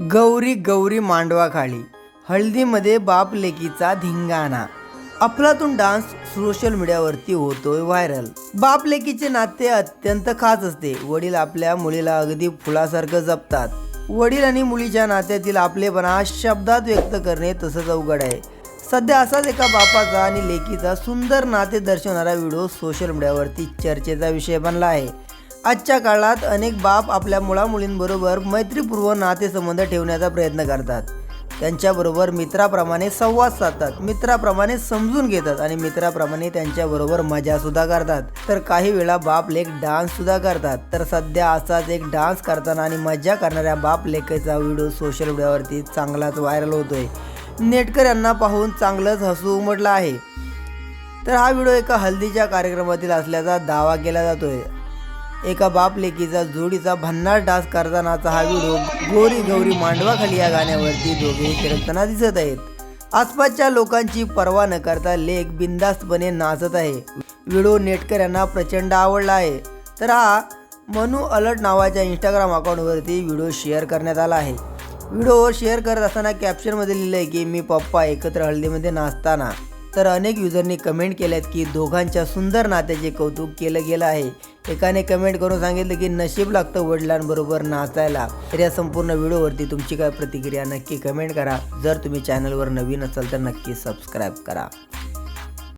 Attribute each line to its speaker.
Speaker 1: गौरी गौरी मांडवाखाली हळदीमध्ये बाप लेकीचा धिंगाणा. अफलातून डान्स सोशल मीडियावरती होतोय व्हायरल. बाप लेकीचे नाते अत्यंत खास असते. वडील आपल्या मुलीला अगदी फुलासारखं जपतात. वडील आणि मुलीच्या नात्यातील आपलेपणा शब्दात व्यक्त करणे तसंच अवघड आहे. सध्या असाच एका बापाचा आणि लेकीचा सुंदर नाते दर्शवणारा व्हिडिओ सोशल मीडियावरती चर्चेचा विषय बनला आहे. आजच्या काळात अनेक बाप आपल्या मुलामुलींबरोबर मैत्रीपूर्व नातेसंबंध ठेवण्याचा प्रयत्न करतात. त्यांच्याबरोबर मित्राप्रमाणे संवाद साधतात. मित्राप्रमाणे समजून घेतात आणि मित्राप्रमाणे त्यांच्याबरोबर मजासुद्धा करतात. तर काही वेळा बाप लेख डान्ससुद्धा करतात. तर सध्या असाच एक डान्स करताना आणि मजा करणाऱ्या बाप लेकाचा व्हिडिओ सोशल मीडियावरती चांगलाच व्हायरल होतोय. नेटकर यांना पाहून चांगलंच हसू उमटलं आहे. तर हा व्हिडिओ एका हल्दीच्या कार्यक्रमातील असल्याचा दावा केला जातोय. एका बाप लेकीचा जोडीचा भन्नाट डास करतानाचा हा व्हिडिओ गोरी गौरी मांडवाखाली या गाण्यावरती दोघे थिरकताना दिसत आहेत. आसपासच्या लोकांची पर्वा न करता लेख बिंदास्तपणे नाचत आहे. व्हिडिओ नेटकर यांना प्रचंड आवडला आहे. तर हा मनु अलर्ट नावाच्या इंस्टाग्राम अकाउंटवरती व्हिडिओ शेअर करण्यात आला आहे. व्हिडिओ शेअर करत असताना कॅप्शनमध्ये लिहिलं आहे की मी पप्पा एकत्र हळदीमध्ये नाचताना तर अनेक युजरनी कमेंट केल्यात की दोघांच्या सुंदर नात्याचे कौतुक केलं गेलं आहे. एकाने कमेंट करून सांगितलं की नशीब लागतं वडिलांबरोबर नाचायला. तर या संपूर्ण व्हिडिओवरती तुमची काय प्रतिक्रिया नक्की कमेंट करा. जर तुम्ही चॅनलवर नवीन असाल तर नक्की सबस्क्राईब करा.